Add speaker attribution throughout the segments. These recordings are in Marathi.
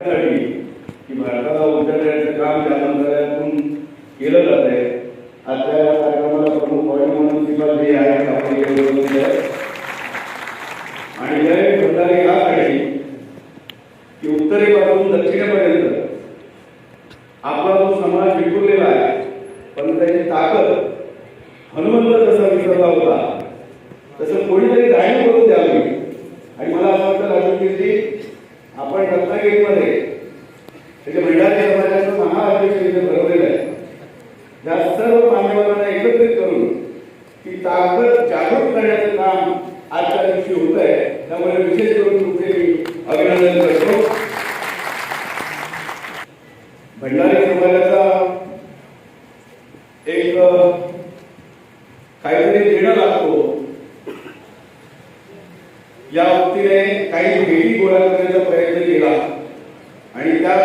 Speaker 1: साठी की भारताला उतरण्याचं काम ज्या मंत्रालयातून केलं जात आहे आजच्या या कार्यक्रमाला प्रमुख पॉईंट म्हणून श्रीपाद हे आहेत आपण इकडे बोलवलेले आहेत. आणि जय भंडारी यासाठी की उत्तरेपासून दक्षिणेपर्यंत आपला जो समाज विखुरलेला आहे पण त्याची ताकद हनुमंत जसा विसरला होता तसं कोणीतरी जाणीव करून द्यावी आणि मला असं वाटतं राजकीय रत्नागिरीमध्ये त्याच्या मंडळाच्या समाजाचं महाअध्यक्ष इथे भरवलेलं आहे. या सर्व मान्यवरांना एकत्रित करून ती ताकद जागृत करण्याचं काम आजच्या दिवशी होत आहे. त्यामुळे विशेष करून तुमचे मी अभिनंदन करतो. भंडारी समाजाचा एक काहीतरी देणं लागतो. या वक्तीने काही भेटी गोळा करण्याचा प्रयत्न केला. आणि त्या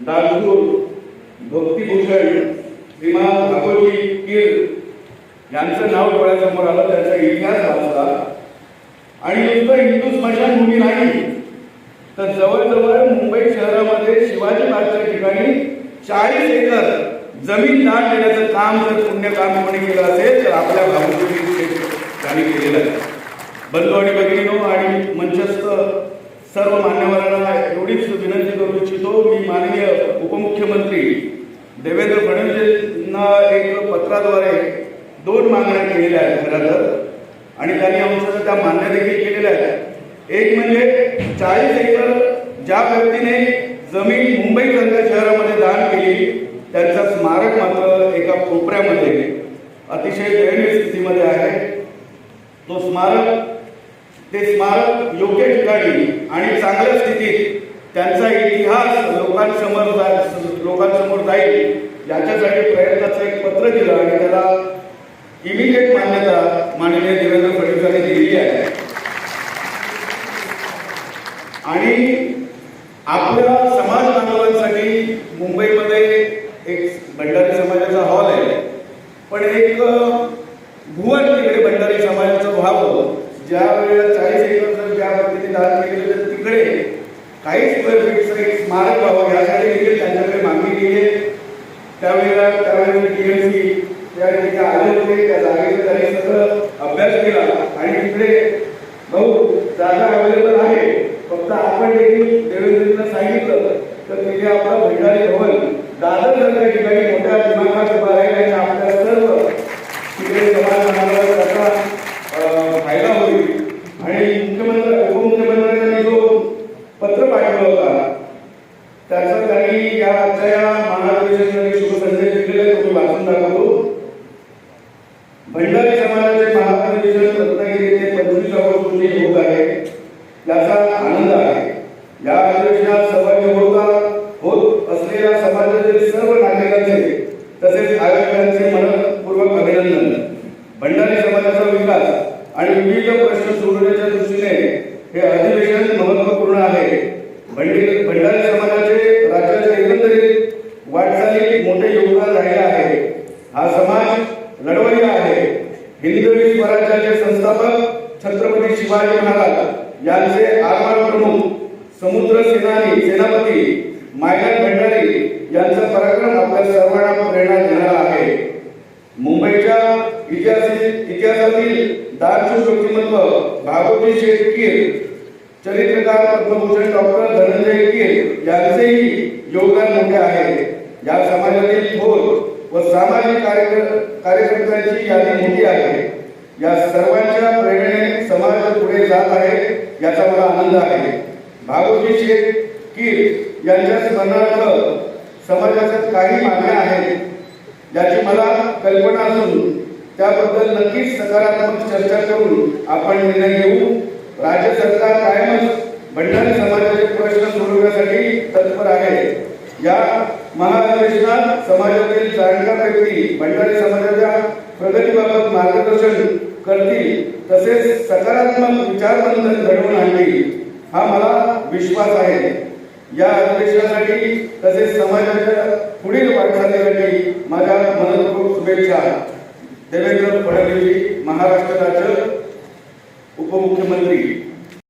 Speaker 1: दासगुर भक्तिभूषण श्रीमान भागवती कीर यांचं नाव डोळ्यासमोर आलं त्यांचा इतिहास वाचला आणि नुसतं हिंदू स्मशानभूमी नाही. तर जवळजवळ मुंबई शहरामध्ये शिवाजी पार्कच्या ठिकाणी चाळीस एकर जमीन दान देण्याचं काम जर पुण्यकाम कोणी केलं असेल तर आपल्या भागवती बंधू आणि भगिनीनो आणि मंचस्थ सर्व मान्यवरांना एवढीच विनंती करू इच्छितो मी माननीय उपमुख्यमंत्री देवेंद्र फडणवीसांना एक पत्राद्वारे दोन मागण्या केलेल्या आहेत खरं तर आणि त्यांनी आमच्या त्या मान्य देखील केलेल्या आहेत. एक म्हणजे चाळीस एकर ज्या व्यक्तीने जमीन मुंबई सारख्या शहरामध्ये दान केली त्यांचं स्मारक मात्र एका कोपऱ्यामध्ये अतिशय दयनीय स्थितीमध्ये आहे. तो स्मारक ते स्मारक योग्य ठिकाणी आणि चांगल्या स्थितीत त्यांचा इतिहास लोकांसमोर जा- लोकांसमोर जाईल याच्यासाठी प्रयत्नाचं एक पत्र दिलं आणि त्याला इमिजिएट मान्यता माननीय देवेंद्र फडणवीसांनी दिलेली आहे. आणि आपल्या समाज बांधवांसाठी मुंबईमध्ये एक भंडारी समाजाचा हॉल आहे. पण एक भुवन तिकडे भंडारी समाजाचं व्हावं ज्या वेळेला चाळीस एकर जर त्या व्यक्तीने दान केले तर तिकडे काही स्क्वेअर फीटचं एक स्मारक व्हावं यासाठी देखील त्यांच्याकडे मागणी केली आहे. त्यावेळेला त्यावेळेला टीएमसी त्या ठिकाणी आले होते त्या जागेचा त्यांनी सगळं अभ्यास केला आणि तिकडे भाऊ जागा अवेलेबल आहे फक्त आपण देखील देवेंद्रजींना सांगितलं तर तिथे आपला भंडारी भवन दादर सारख्या ठिकाणी मोठ्या दिमागात उभा राहील आणि आपल्या सर्व तिकडे समाज बांधवांना त्याचा अं, फायदा होईल आणि मुख्यमंत्री उपमुख्यमंत्र्यांनी जो पत्र पाठवला होता. त्याचं त्यांनी या आजच्या या महाधिवेशनासाठी शुभसंदेश दिलेले आहे, तो वाचून दाखवतो. भंडारी समाजाचे महाधिवेशन रत्नागिरी येथे पंचवीस ऑगस्ट रोजी होत आहे. याचा आनंद आहे. या अधिवेशनात सहभागी होता होत असलेल्या समाजातील सर्व नागरिकांचे तसेच आयोजकांचे मनपूर्वक अभिनंदन. भंडारी समाजाचा विकास आणि विविध प्रश्न सोडवण्याच्या दृष्टीने हे अधिवेशन महत्त्वपूर्ण आहे. भंडी भंडारी समाजाचे राज्याच्या एकंदरीत वाटचालीत मोठे योगदान राहिले आहे. हा समाज लढवय्या आहे. हिंदवी स्वराज्याचे संस्थापक छत्रपती शिवाजी महाराज यांचे आगमन प्रमुख समुद्र सेनानी सेनापती मायनाट भंडारी यांचा पराक्रम आपल्या सर्वांना प्रेरणा देणारा आहे मुंबईच्या इतिहासी इतिहासातील दानशूर व्यक्तिमत्व भागवती शेठकीर चरित्रकार पद्मभूषण डॉक्टर धनंजय कीर यांचेही योगदान मोठे आहे. या समाजातील थोर व सामाजिक कार्य- कार्यकर्त्यांची यादी मोठी आहे. या सर्वांच्या प्रेरणेने समाज पुढे जात आहे याचा मला आनंद आहे. भागवती शेख कीर यांच्या स्मरणार्थ समाजाच्या काही मागण्या आहेत याची मला कल्पना असून त्याबद्दल नक्कीच सकारात्मक चर्चा करून आपण निर्णय घेऊ. राज्य सरकार कायमच भंडारी समाजाचे प्रश्न सोडवण्यासाठी तत्पर आहे. या महाधिवेशनात समाजातील जाणकार व्यक्ती भंडारी समाजाच्या प्रगतीबाबत मार्गदर्शन करतील तसेच सकारात्मक विचारबंधन घडवून आणतील हा मला विश्वास आहे. या अधिवेशनासाठी तसेच समाजाच्या पुढील वाटचालीसाठी माझ्या मनपूर्वक शुभेच्छा. देवेंद्र फडणवीस महाराष्ट्र राज्य उपमुख्यमंत्री